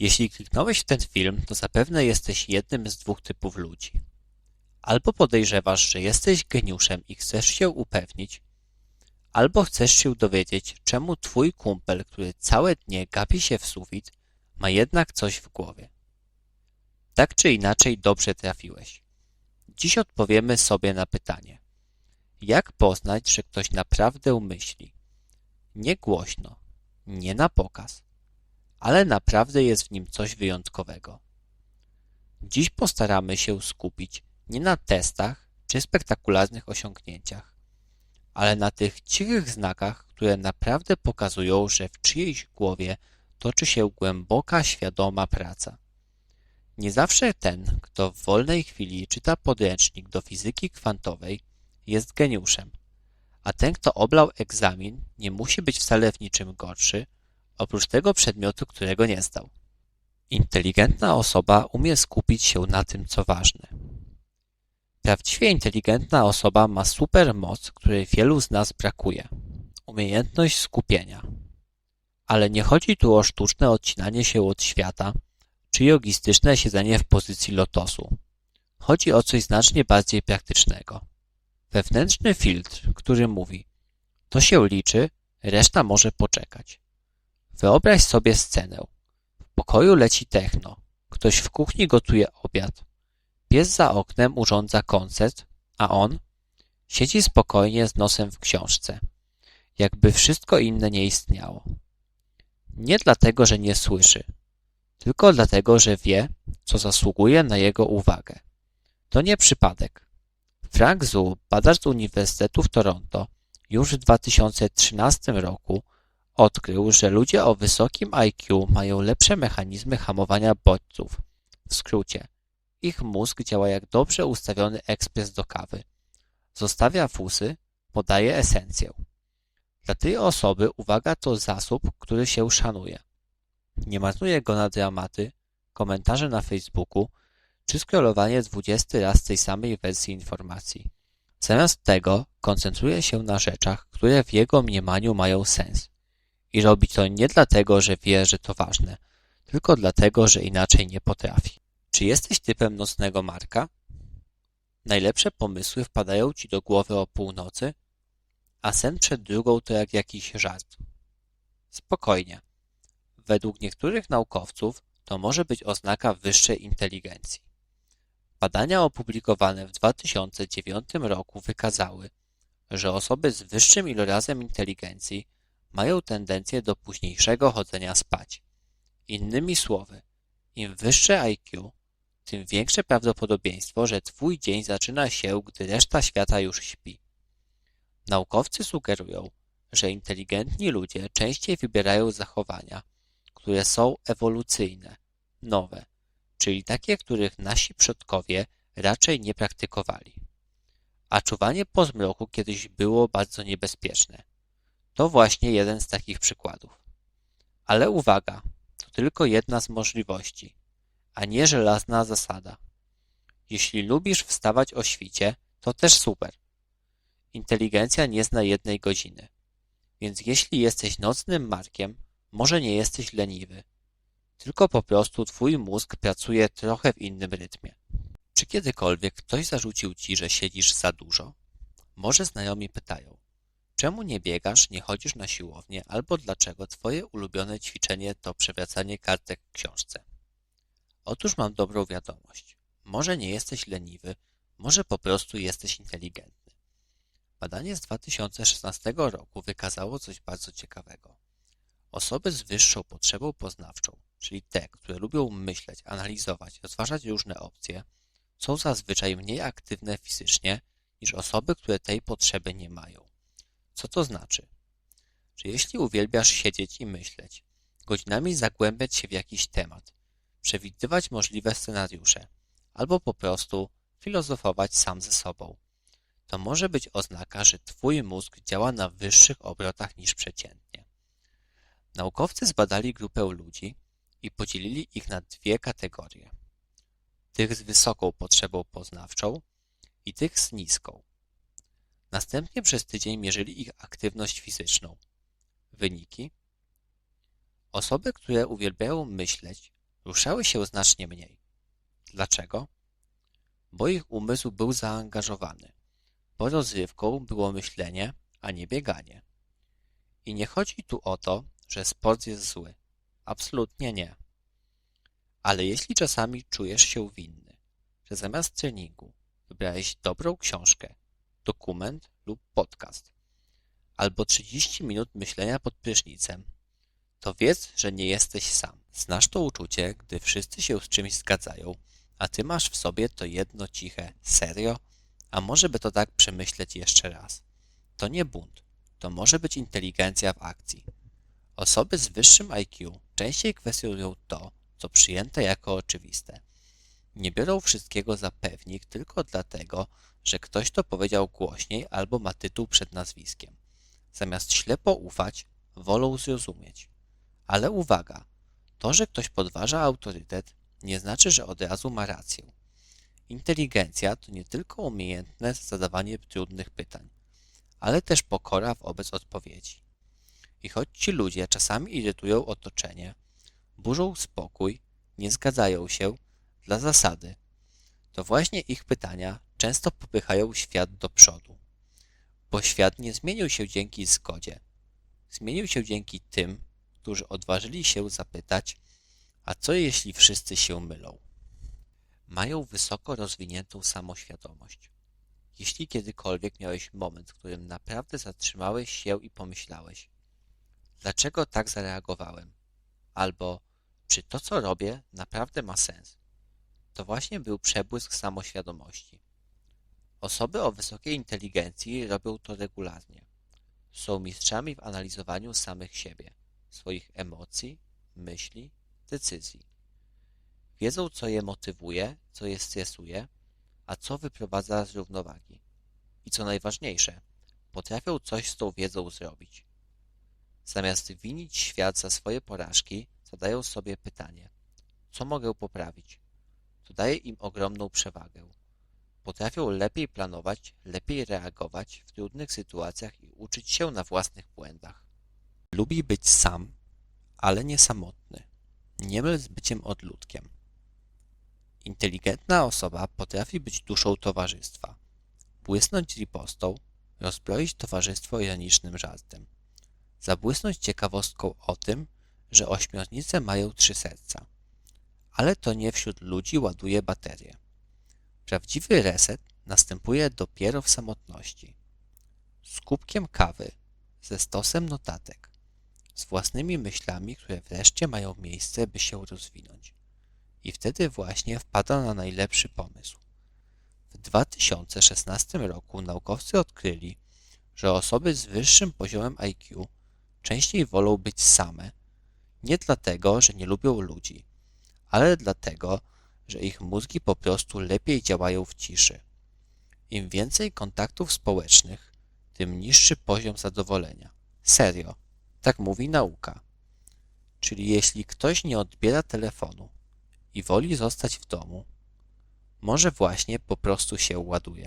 Jeśli kliknąłeś w ten film, to zapewne jesteś jednym z dwóch typów ludzi. Albo podejrzewasz, że jesteś geniuszem i chcesz się upewnić, albo chcesz się dowiedzieć, czemu twój kumpel, który całe dnie gapi się w sufit, ma jednak coś w głowie. Tak czy inaczej dobrze trafiłeś. Dziś odpowiemy sobie na pytanie. Jak poznać, że ktoś naprawdę myśli? Nie głośno, nie na pokaz, ale naprawdę jest w nim coś wyjątkowego. Dziś postaramy się skupić nie na testach czy spektakularnych osiągnięciach, ale na tych cichych znakach, które naprawdę pokazują, że w czyjejś głowie toczy się głęboka, świadoma praca. Nie zawsze ten, kto w wolnej chwili czyta podręcznik do fizyki kwantowej, jest geniuszem, a ten, kto oblał egzamin, nie musi być wcale w niczym gorszy, oprócz tego przedmiotu, którego nie zdał. Inteligentna osoba umie skupić się na tym, co ważne. Prawdziwie inteligentna osoba ma super moc, której wielu z nas brakuje. Umiejętność skupienia. Ale nie chodzi tu o sztuczne odcinanie się od świata, czy jogistyczne siedzenie w pozycji lotosu. Chodzi o coś znacznie bardziej praktycznego. Wewnętrzny filtr, który mówi to się liczy, reszta może poczekać. Wyobraź sobie scenę. W pokoju leci techno. Ktoś w kuchni gotuje obiad. Pies za oknem urządza koncert, a on siedzi spokojnie z nosem w książce, jakby wszystko inne nie istniało. Nie dlatego, że nie słyszy, tylko dlatego, że wie, co zasługuje na jego uwagę. To nie przypadek. Frank Zhu, badacz z Uniwersytetu w Toronto, już w 2013 roku odkrył, że ludzie o wysokim IQ mają lepsze mechanizmy hamowania bodźców. W skrócie, ich mózg działa jak dobrze ustawiony ekspres do kawy. Zostawia fusy, podaje esencję. Dla tej osoby uwaga to zasób, który się szanuje. Nie marnuje go na dramaty, komentarze na Facebooku czy scrollowanie dwudziesty raz tej samej wersji informacji. Zamiast tego koncentruje się na rzeczach, które w jego mniemaniu mają sens. I robi to nie dlatego, że wie, że to ważne, tylko dlatego, że inaczej nie potrafi. Czy jesteś typem nocnego Marka? Najlepsze pomysły wpadają ci do głowy o północy, a sen przed drugą to jak jakiś żart. Spokojnie. Według niektórych naukowców to może być oznaka wyższej inteligencji. Badania opublikowane w 2009 roku wykazały, że osoby z wyższym ilorazem inteligencji mają tendencję do późniejszego chodzenia spać. Innymi słowy, im wyższe IQ, tym większe prawdopodobieństwo, że twój dzień zaczyna się, gdy reszta świata już śpi. Naukowcy sugerują, że inteligentni ludzie częściej wybierają zachowania, które są ewolucyjne, nowe, czyli takie, których nasi przodkowie raczej nie praktykowali. A czuwanie po zmroku kiedyś było bardzo niebezpieczne. To właśnie jeden z takich przykładów. Ale uwaga, to tylko jedna z możliwości, a nie żelazna zasada. Jeśli lubisz wstawać o świcie, to też super. Inteligencja nie zna jednej godziny. Więc jeśli jesteś nocnym markiem, może nie jesteś leniwy, tylko po prostu twój mózg pracuje trochę w innym rytmie. Czy kiedykolwiek ktoś zarzucił ci, że siedzisz za dużo? Może znajomi pytają, czemu nie biegasz, nie chodzisz na siłownię, albo dlaczego twoje ulubione ćwiczenie to przewracanie kartek w książce? Otóż mam dobrą wiadomość. Może nie jesteś leniwy, może po prostu jesteś inteligentny. Badanie z 2016 roku wykazało coś bardzo ciekawego. Osoby z wyższą potrzebą poznawczą, czyli te, które lubią myśleć, analizować, rozważać różne opcje, są zazwyczaj mniej aktywne fizycznie niż osoby, które tej potrzeby nie mają. Co to znaczy? Że jeśli uwielbiasz siedzieć i myśleć, godzinami zagłębiać się w jakiś temat, przewidywać możliwe scenariusze, albo po prostu filozofować sam ze sobą, to może być oznaka, że twój mózg działa na wyższych obrotach niż przeciętnie. Naukowcy zbadali grupę ludzi i podzielili ich na dwie kategorie. Tych z wysoką potrzebą poznawczą i tych z niską. Następnie przez tydzień mierzyli ich aktywność fizyczną. Wyniki? Osoby, które uwielbiają myśleć, ruszały się znacznie mniej. Dlaczego? Bo ich umysł był zaangażowany, bo rozrywką było myślenie, a nie bieganie. I nie chodzi tu o to, że sport jest zły. Absolutnie nie. Ale jeśli czasami czujesz się winny, że zamiast treningu wybrałeś dobrą książkę, dokument lub podcast, albo 30 minut myślenia pod prysznicem, to wiedz, że nie jesteś sam. Znasz to uczucie, gdy wszyscy się z czymś zgadzają, a ty masz w sobie to jedno ciche serio? A może by to tak przemyśleć jeszcze raz? To nie bunt, to może być inteligencja w akcji. Osoby z wyższym IQ częściej kwestionują to, co przyjęte jako oczywiste. Nie biorą wszystkiego za pewnik tylko dlatego, że ktoś to powiedział głośniej albo ma tytuł przed nazwiskiem. Zamiast ślepo ufać, wolą zrozumieć. Ale uwaga, to, że ktoś podważa autorytet, nie znaczy, że od razu ma rację. Inteligencja to nie tylko umiejętne zadawanie trudnych pytań, ale też pokora wobec odpowiedzi. I choć ci ludzie czasami irytują otoczenie, burzą spokój, nie zgadzają się dla zasady, to właśnie ich pytania często popychają świat do przodu. Bo świat nie zmienił się dzięki zgodzie. Zmienił się dzięki tym, którzy odważyli się zapytać, a co jeśli wszyscy się mylą? Mają wysoko rozwiniętą samoświadomość. Jeśli kiedykolwiek miałeś moment, w którym naprawdę zatrzymałeś się i pomyślałeś, dlaczego tak zareagowałem? Albo czy to, co robię, naprawdę ma sens? To właśnie był przebłysk samoświadomości. Osoby o wysokiej inteligencji robią to regularnie. Są mistrzami w analizowaniu samych siebie, swoich emocji, myśli, decyzji. Wiedzą, co je motywuje, co je stresuje, a co wyprowadza z równowagi. I co najważniejsze, potrafią coś z tą wiedzą zrobić. Zamiast winić świat za swoje porażki, zadają sobie pytanie, co mogę poprawić? To daje im ogromną przewagę. Potrafią lepiej planować, lepiej reagować w trudnych sytuacjach i uczyć się na własnych błędach. Lubi być sam, ale nie samotny. Nie myl z byciem odludkiem. Inteligentna osoba potrafi być duszą towarzystwa, błysnąć ripostą, rozbroić towarzystwo ironicznym żartem, zabłysnąć ciekawostką o tym, że ośmiornice mają trzy serca. Ale to nie wśród ludzi ładuje baterie. Prawdziwy reset następuje dopiero w samotności. Z kubkiem kawy, ze stosem notatek, z własnymi myślami, które wreszcie mają miejsce, by się rozwinąć. I wtedy właśnie wpada na najlepszy pomysł. W 2016 roku naukowcy odkryli, że osoby z wyższym poziomem IQ częściej wolą być same, nie dlatego, że nie lubią ludzi, ale dlatego, że ich mózgi po prostu lepiej działają w ciszy. Im więcej kontaktów społecznych, tym niższy poziom zadowolenia. Serio, tak mówi nauka. Czyli jeśli ktoś nie odbiera telefonu i woli zostać w domu, może właśnie po prostu się ładuje.